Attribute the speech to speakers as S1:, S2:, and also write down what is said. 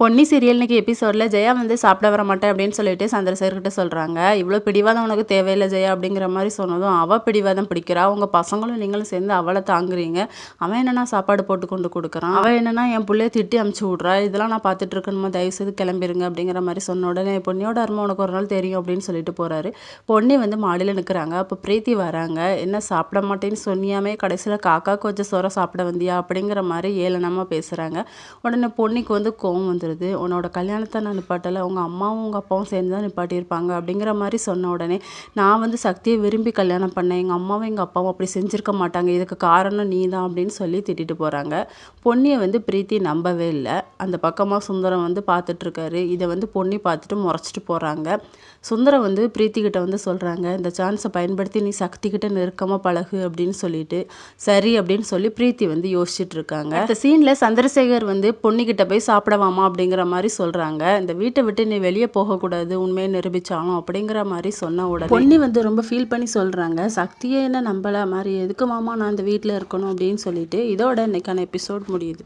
S1: Ponni serial இன்னைக்கு எபிசோடில் ஜெயா வந்து சாப்பிட வர மாட்டேன் அப்படின்னு சொல்லிட்டு சந்திரசேகர்கிட்ட சொல்கிறாங்க இவ்வளோ பிடிவாதம் உனக்கு தேவையில்லை ஜெயா அப்படிங்கிற மாதிரி சொன்னதும் அவள் பிடிவாதம் பிடிக்கிறா. உங்கள் பசங்களும் நீங்களும் சேர்ந்து அவளை தாங்குறீங்க. அவன் என்னென்னா சாப்பாடு போட்டு கொண்டு கொடுக்குறான். அவன் என்னென்னா என் பிள்ளைய திட்டி அமுச்சு விட்றா. இதெல்லாம் நான் பார்த்துட்டு இருக்கணுமா? தயவு செய்து கிளம்பிருங்க அப்படிங்கிற மாதிரி சொன்ன உடனே பொன்னியோட அருமை உனக்கு ஒரு நாள் தெரியும் அப்படின்னு சொல்லிட்டு போகிறாரு பொன்னி வந்து மாடியில் நிற்கிறாங்க அப்போ பிரீத்தி வராங்க. என்ன சாப்பிட மாட்டேன்னு சொன்னியாமே கடைசியில் காக்கா கொஞ்சம் சோற சாப்பிட வந்தியா அப்படிங்கிற மாதிரி ஏளனமாக பேசுகிறாங்க உடனே பொன்னிக்கு வந்து கோவம் வந்துடுது உன்னோட கல்யாணத்தை நான் நிப்பாட்டலை உங்கள் அம்மாவும் உங்கள் அப்பாவும் சேர்ந்து தான் நிப்பாட்டியிருப்பாங்க அப்படிங்கிற மாதிரி சொன்ன உடனே நான் வந்து சக்தியை விரும்பி கல்யாணம் பண்ணேன். எங்கள் அம்மாவும் எங்கள் அப்பாவும் அப்படி செஞ்சுருக்க மாட்டாங்க. இதுக்கு காரணம் நீ தான் அப்படின்னு சொல்லி திட்டிட்டு போகிறாங்க பொன்னியை வந்து பிரீத்தி நம்பவே இல்லை. அந்த பக்கமாக சுந்தரம் வந்து பார்த்துட்ருக்காரு. இதை வந்து பொன்னி பார்த்துட்டு முறைச்சிட்டு போகிறாங்க சுந்தரம் வந்து பிரீத்தி கிட்ட வந்து சொல்கிறாங்க இந்த சான்ஸை பயன்படுத்தி நீ சக்தி கிட்ட நெருக்கமாக பழகு அப்படின்னு சொல்லிட்டு சரி அப்படின்னு சொல்லி பிரீத்தி வந்து யோசிச்சுட்டு இருக்காங்க இந்த சீனில் சந்திரசேகர் வந்து பொன்னிக்கிட்ட போய் சாப்பிடவாமா அப்படிங்கிற மாதிரி சொல்கிறாங்க இந்த வீட்டை விட்டு நீ வெளியே போகக்கூடாது உண்மையை நிரூபிச்சாலும் அப்படிங்கிற மாதிரி சொன்ன உடனே பொன்னி வந்து ரொம்ப ஃபீல் பண்ணி சொல்கிறாங்க சக்தியே என்ன நம்பல மாதிரி எதுக்கு மாமா நான் இந்த வீட்டில் இருக்கணும் அப்படின்னு சொல்லிட்டு இதோட இன்னைக்கான எபிசோட் முடியுது.